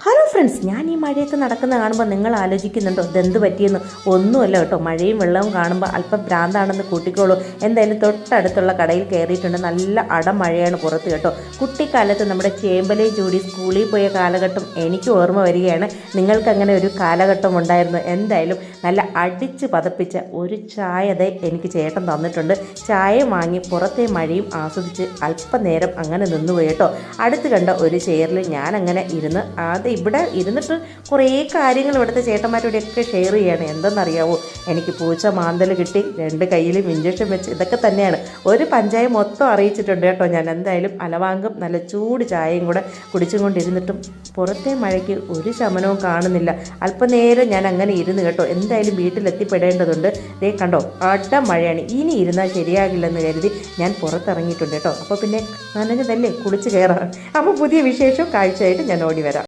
Hello friends ഞാൻ ഈ മഴയത്ത് നടക്കുന്ന കാണുമ്പോൾ നിങ്ങൾ ആലോചിക്കുന്നുണ്ടോ? ഇതെന്ത് പറ്റിയെന്ന്? ഒന്നുമല്ല കേട്ടോ. മഴയും വെള്ളവും കാണുമ്പോൾ അല്പം ഭ്രാന്താണെന്ന് കൂട്ടിക്കോളൂ. എന്തായാലും തൊട്ടടുത്തുള്ള കടയിൽ കയറിയിട്ടുണ്ട്. നല്ല അടമഴയാണ് പുറത്ത് കേട്ടോ. കുട്ടിക്കാലത്ത് നമ്മുടെ ചേമ്പലയും ചൂടി സ്കൂളിൽ പോയ കാലഘട്ടം എനിക്ക് ഓർമ്മ വരികയാണ്. നിങ്ങൾക്ക് അങ്ങനെ ഒരു കാലഘട്ടം ഉണ്ടായിരുന്നു. എന്തായാലും നല്ല അടിച്ച് പതപ്പിച്ച ഒരു ചായ എനിക്ക് ചേട്ടൻ തന്നിട്ടുണ്ട്. ചായ വാങ്ങി പുറത്തെ മഴയും ആസ്വദിച്ച് അല്പനേരം അങ്ങനെ നിന്നുപോയി കേട്ടോ. അടുത്ത് കണ്ട ഒരു ചെയറിൽ ഞാൻ അങ്ങനെ ഇരുന്ന് ഇവിടെ ഇരുന്നിട്ട് കുറേ കാര്യങ്ങൾ ഇവിടുത്തെ ചേട്ടന്മാരോടെയൊക്കെ ഷെയർ ചെയ്യാണ്. എന്തെന്നറിയാവോ? എനിക്ക് പൂച്ച മാന്തൽ കിട്ടി രണ്ട് കയ്യിലും ഇഞ്ചക്ഷൻ വെച്ച് ഇതൊക്കെ തന്നെയാണ്. ഒരു പഞ്ചായം മൊത്തം അറിയിച്ചിട്ടുണ്ട് കേട്ടോ ഞാൻ. എന്തായാലും അലവാങ്കും നല്ല ചൂട് ചായയും കൂടെ കുടിച്ചും കൊണ്ടിരുന്നിട്ടും പുറത്തെ മഴയ്ക്ക് ഒരു ശമനവും കാണുന്നില്ല. അല്പനേരം ഞാൻ അങ്ങനെ ഇരുന്ന് കേട്ടോ എന്തായാലും വീട്ടിലെത്തിപ്പെടേണ്ടതുണ്ട്. ദേ കണ്ടോ അട മഴയാണ്. ഇനി ഇരുന്നാൽ ശരിയാകില്ലെന്ന് കരുതി ഞാൻ പുറത്തിറങ്ങിയിട്ടുണ്ട് കേട്ടോ. അപ്പോൾ പിന്നെ നനഞ്ഞതല്ലേ കുളിച്ച് കയറാം. അപ്പോൾ പുതിയ വിശേഷം കാഴ്ചയായിട്ട് ഞാൻ ഓടി വരാം.